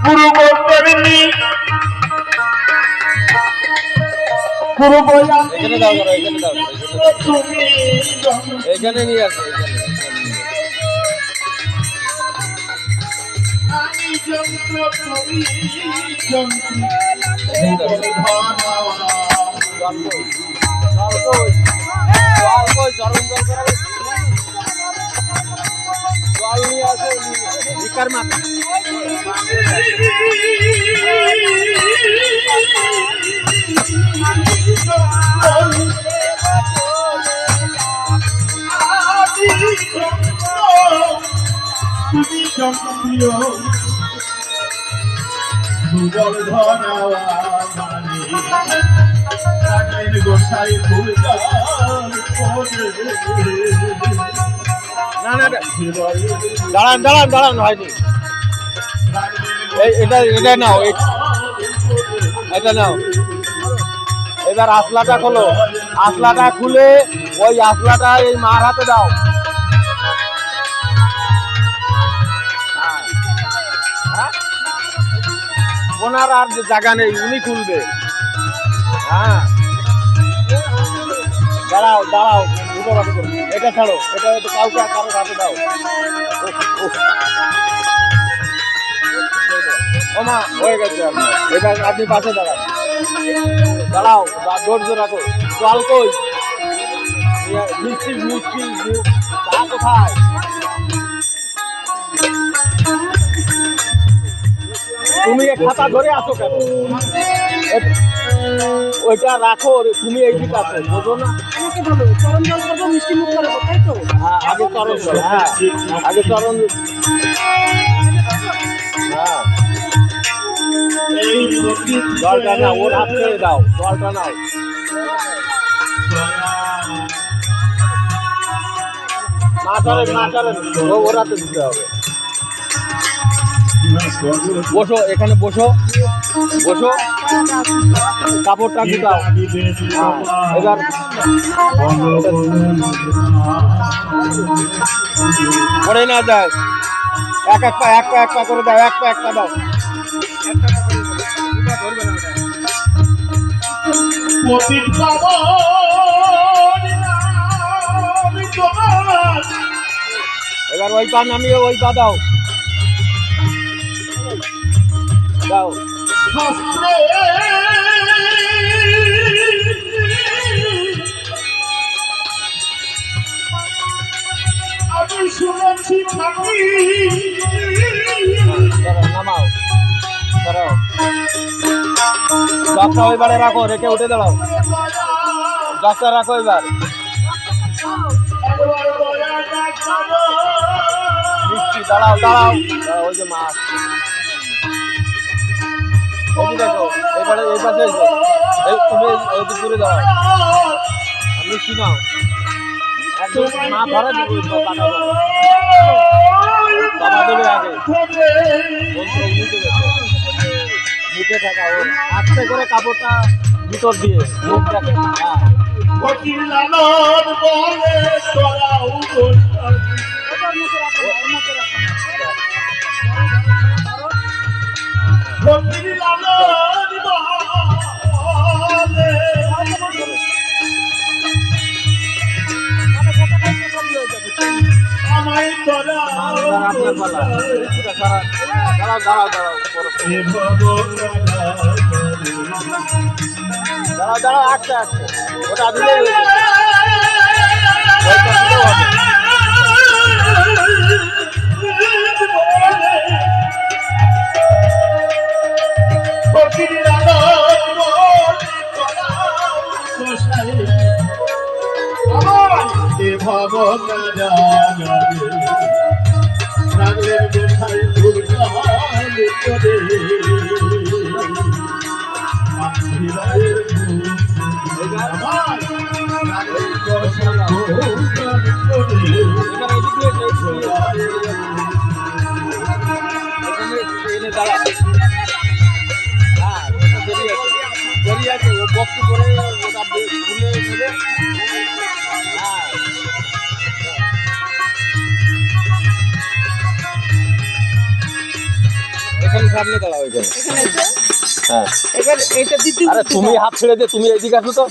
গুরু বলতেননি গুরু এখানে নিয়ে আসো জল? জল? জল? জল ভিকার ধরাওয়া মানে গোসাই না। দাঁড়ান দাঁড়ান দাঁড়ান হয়নি এটা এটা নাও এটা নাও। এবার আসলাটা খোলো। আসলাটা খুলে ওই আসলাটা এই মার হাতে দাও। হ্যাঁ? ওনার আর জায়গা নেই, উনি খুলবে। হ্যাঁ। দাঁড়াও দাঁড়াও। এটা ছাড়ো এটা হয়তো কাউকে কারও হাতে দাও। উফ, উফ। ও মা হয়ে গেছে আপনার। এবার আপনি পাশে দাঁড়ান। দাঁড়াও ধৈর্য রাখো। জল কই? মিষ্টি মিষ্টি চা কোথায়? তুমি খাতা ধরে আসো কেন? ওইটা রাখো তুমি এইদিকে আসো বোঝো না। আমাকে বলো গরম জল করব মিষ্টি মুখ করব তাই তো? আগে চরণ জল হ্যাঁ আগে চরণ হ্যাঁ জলটা ওর হাত ছেড়ে দাও জলটা নাও। না চলেন না চলেন ও ওর হাতে দিতে হবে। বসো এখানে বসো। বসো। কাপড়টা গুটাও হ্যাঁ এবার পড়ে না যায়। এক এক পা এক পা এক পা করে দাও এক পা এক পা দাও। এবার ওই পা নামিয়ে ওই পা দাও। দাও। শাস্ত্রে আমি শুনেছি সরাও, নামাও ওইবারে রাখো রেখে উঠে দাঁড়াও। জগটা রাখো এবার। দাঁড়াও। দাঁড়াও, ওই যে মাছ। যে দেখো এবারে এই পাশে এসো। এই তুমি এই- এই দিক ঘুরে দাঁড়াও আর মিষ্টি নাও মা যাবে বাবা দেবে আগে। থাকা ও আস্তে করে কাপড়টা ভিতর দিয়ে মুখ দেখে। হ্যাঁ। দাঁড়াও দাঁড়াও দাঁড়াও দাঁড়াও দাঁড়াও আস্তে আস্তে। ওটা দিলেই বেরিয়ে আছে। বেরিয়ে আছে, ও বক্স করে ওটা বে- সামনে দাঁড়াও এখানে এখানে এসে। হ্যাঁ। এবার এটা দিতে আরে তুমি হাত ছেড়ে দে তুমি এইদিকে আসো তো।